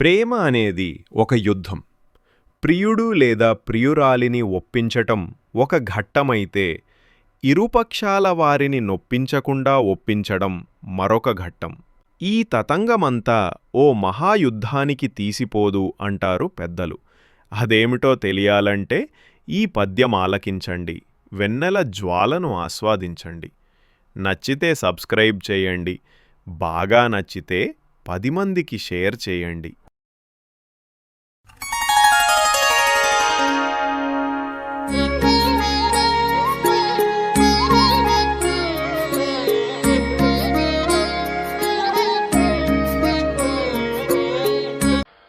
ప్రేమ అనేది ఒక యుద్ధం. ప్రియుడు లేదా ప్రియురాలిని ఒప్పించటం ఒక ఘట్టమైతే ఇరుపక్షాల వారిని నొప్పించకుండా ఒప్పించడం మరొక ఘట్టం. ఈ తతంగమంతా ఓ మహాయుద్ధానికి తీసిపోదు అంటారు పెద్దలు. అదేమిటో తెలియాలంటే ఈ పద్యం ఆలకించండి వెన్నెల జ్వాలను ఆస్వాదించండి. నచ్చితే సబ్స్క్రైబ్ చేయండి బాగా నచ్చితే పది మందికి షేర్ చేయండి.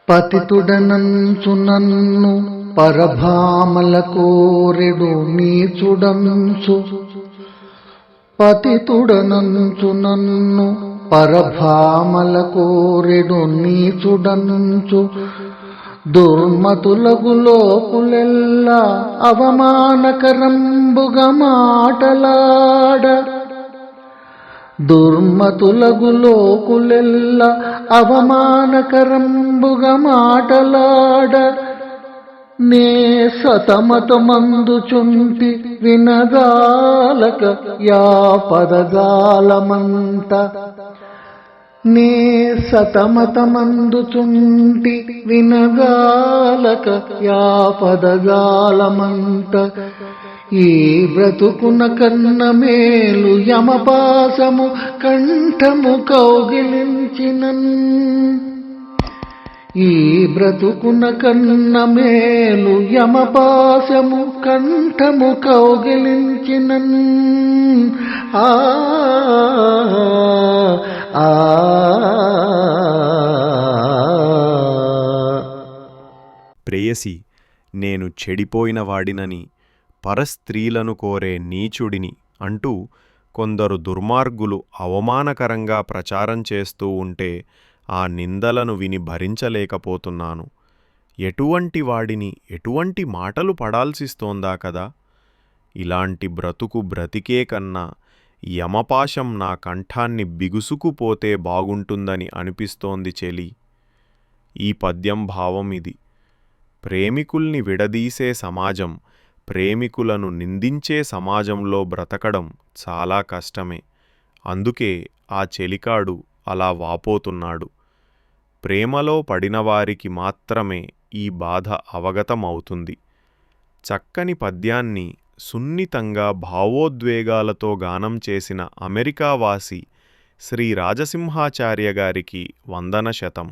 పతితుడనంచు నన్ను పరభామల కోరెడు నీచుడంచు పతితుడనంచు నన్ను పరభామల కోరెడు నీచుడంచు దుర్మతులగు లోపులెల్లా అవమానకరంబుగ మాటలాడ దుర్మతులగు లోకులెల్ల అవమానకరంబుగ మాటలాడ నే సతమతమందుచుంటి వినగాలక యా పదజాలమంత. నే సతమతమందుచుంటి వినగాలక యా పదజాలమంత. ఈ బ్రతుకున కన్న మేలు యమపాసము కంఠము కౌగిలించినన్ ఈ బ్రతుకున కన్న మేలు యమపాసము కంఠము కౌగిలించినన్ ఆ ఆ ప్రేయసి నేను చెడిపోయిన వాడినని పరస్త్రీలను కోరే నీచుడిని అంటూ కొందరు దుర్మార్గులు అవమానకరంగా ప్రచారం చేస్తూ ఉంటే ఆ నిందలను విని భరించలేకపోతున్నాను. ఎటువంటి వాడిని ఎటువంటి మాటలు పడాల్సిస్తోందా కదా? ఇలాంటి బ్రతుకు బ్రతికే కన్నా యమపాశం నా కంఠాన్ని బిగుసుకుపోతే బాగుంటుందని అనిపిస్తోంది చెలి. ఈ పద్యం భావం ఇది. ప్రేమికుల్ని విడదీసే సమాజం ప్రేమికులను నిందించే సమాజంలో బ్రతకడం చాలా కష్టమే. అందుకే ఆ చెలికాడు అలా వాపోతున్నాడు. ప్రేమలో పడినవారికి మాత్రమే ఈ బాధ అవగతమవుతుంది. చక్కని పద్యాన్ని సున్నితంగా భావోద్వేగాలతో గానం చేసిన అమెరికావాసి శ్రీ రాజసింహాచార్య గారికి వందన శతం.